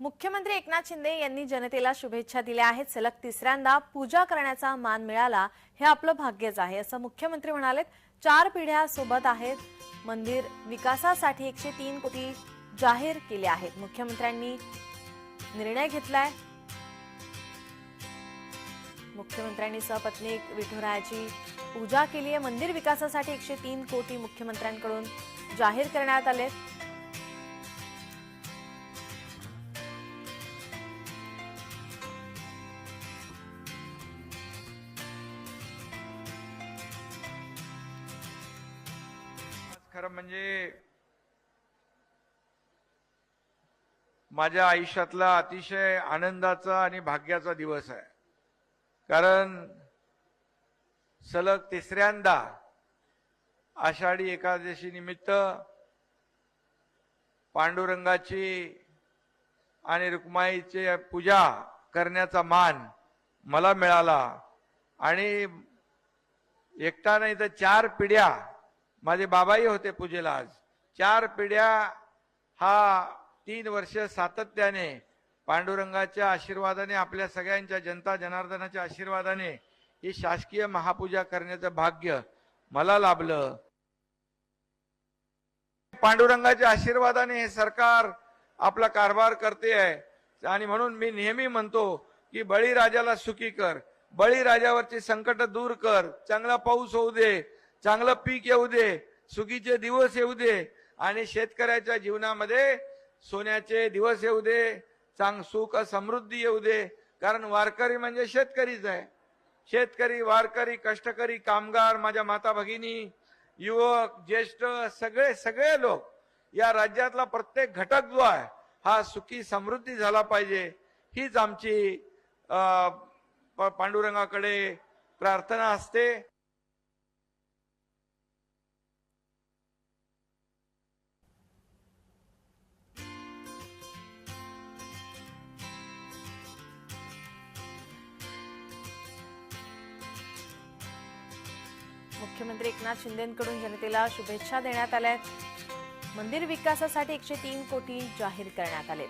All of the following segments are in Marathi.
मुख्यमंत्री एकनाथ शिंदे यांनी जनतेला शुभेच्छा दिल्या आहेत. सलग तिसऱ्यांदा पूजा करण्याचा मान मिळाला हे आपलं भाग्यच आहे. असं मुख्यमंत्री म्हणालेत चार पिढ्या सोबत आहेत. मंदिर विकासासाठी एकशे तीन कोटी जाहीर केले आहेत. मुख्यमंत्र्यांनी निर्णय घेतलाय. मुख्यमंत्र्यांनी सपत्नी विठुरायाची पूजा केली आहे. मंदिर विकासासाठी एकशे तीन कोटी मुख्यमंत्र्यांकडून जाहीर करण्यात आले खरं म्हणजे माझ्या आयुष्यातला अतिशय आनंदाचा आणि भाग्याचा दिवस आहे. कारण सलग तिसऱ्यांदा आषाढी एकादशी निमित्त पांडुरंगाची आणि रुक्माईची पूजा करण्याचा मान मला मिळाला. आणि एकटा नाही तर चार पिढ्या माझे बाबाही होते पूजेला आज. चार पिढ्या हा तीन वर्ष सातत्याने पांडुरंगाच्या आशीर्वादाने आपल्या सगळ्यांच्या जनता जनार्दनाच्या आशीर्वादाने ही शासकीय महापूजा करण्याचं भाग्य मला लाभलं. पांडुरंगाच्या आशीर्वादाने हे सरकार आपला कारभार करते आहे. आणि म्हणून मी नेहमी म्हणतो की बळीराजाला सुखी कर बळीराजावरची संकट दूर कर चांगला पाऊस होऊ दे चांगलं पीक येऊ दे सुखीचे दिवस येऊ दे आणि शेतकऱ्याच्या जीवनामध्ये सोन्याचे दिवस येऊ दे चांग सुख समृद्धी येऊ दे. कारण वारकरी म्हणजे शेतकरीच आहे. शेतकरी वारकरी कष्टकरी कामगार माझ्या माता भगिनी युवक ज्येष्ठ सगळे सगळे लोक या राज्यातला प्रत्येक घटक जो आहे हा सुखी समृद्धी झाला पाहिजे. हीच आमची प- पांडुरंगाकडे प्रार्थना असते. मुख्यमंत्री एकनाथ शिंदेकडून जनतेला शुभेच्छा देण्यात आल्या आहेत मंदिर विकासासाठी एकशे तीन कोटी जाहीर करण्यात आले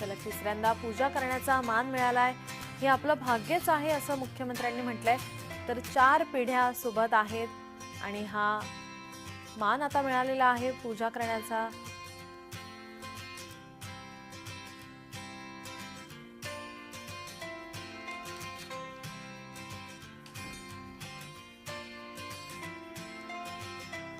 सलग तिसऱ्यांदा पूजा करण्याचा मान मिळालाय. हे आपलं भाग्यच आहे असं मुख्यमंत्र्यांनी म्हटलंय. तर चार पिढ्या सोबत आहेत आणि हा मान आता मिळालेला आहे पूजा करण्याचा.